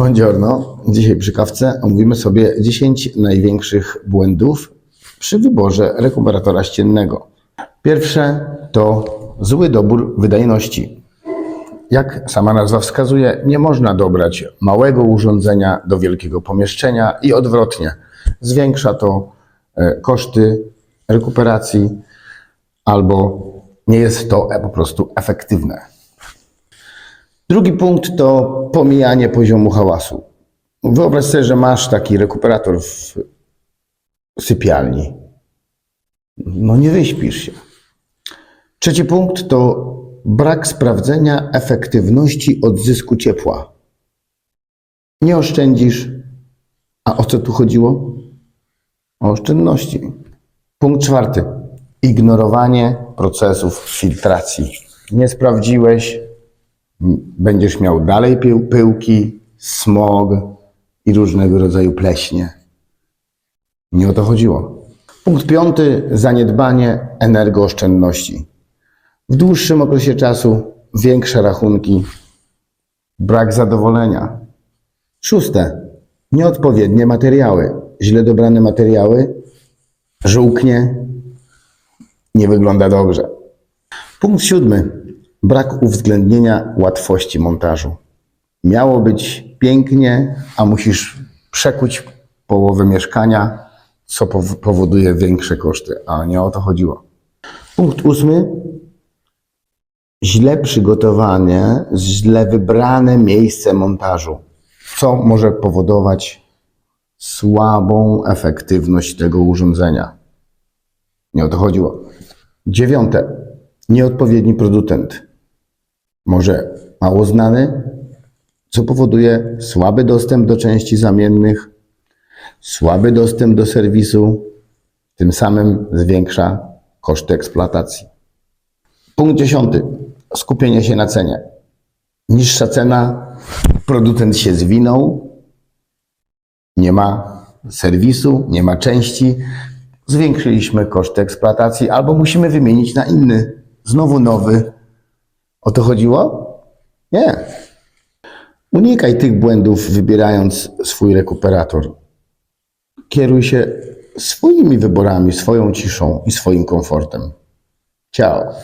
Buongiorno. Dzisiaj przy kawce omówimy sobie 10 największych błędów przy wyborze rekuperatora ściennego. Pierwsze to zły dobór wydajności. Jak sama nazwa wskazuje, nie można dobrać małego urządzenia do wielkiego pomieszczenia i odwrotnie. Zwiększa to e, koszty rekuperacji albo nie jest to e, po prostu efektywne. Drugi punkt to pomijanie poziomu hałasu. Wyobraź sobie, że masz taki rekuperator w sypialni. No nie wyśpisz się. Trzeci punkt to brak sprawdzenia efektywności odzysku ciepła. Nie oszczędzisz. A o co tu chodziło? O oszczędności. Punkt czwarty. Ignorowanie procesów filtracji. Nie sprawdziłeś, będziesz miał dalej pył, pyłki, smog i różnego rodzaju pleśnie. Nie o to chodziło. Punkt piąty. Zaniedbanie energooszczędności. W dłuższym okresie czasu większe rachunki, brak zadowolenia. Szóste. Nieodpowiednie materiały. Źle dobrane materiały, żółknie, nie wygląda dobrze. Punkt siódmy. Brak uwzględnienia łatwości montażu. Miało być pięknie, a musisz przekuć połowę mieszkania, co pow- powoduje większe koszty, a nie o to chodziło. Punkt ósmy. Źle przygotowane, źle wybrane miejsce montażu, co może powodować słabą efektywność tego urządzenia. Nie o to chodziło. Dziewiąte. Nieodpowiedni producent. Może mało znany, co powoduje słaby dostęp do części zamiennych, słaby dostęp do serwisu, tym samym zwiększa koszty eksploatacji. Punkt dziesiąty. Skupienie się na cenie. Niższa cena, producent się zwinął, nie ma serwisu, nie ma części, zwiększyliśmy koszty eksploatacji albo musimy wymienić na inny, znowu nowy. O to chodziło? Nie. Unikaj tych błędów, wybierając swój rekuperator. Kieruj się swoimi wyborami, swoją ciszą i swoim komfortem. Ciao.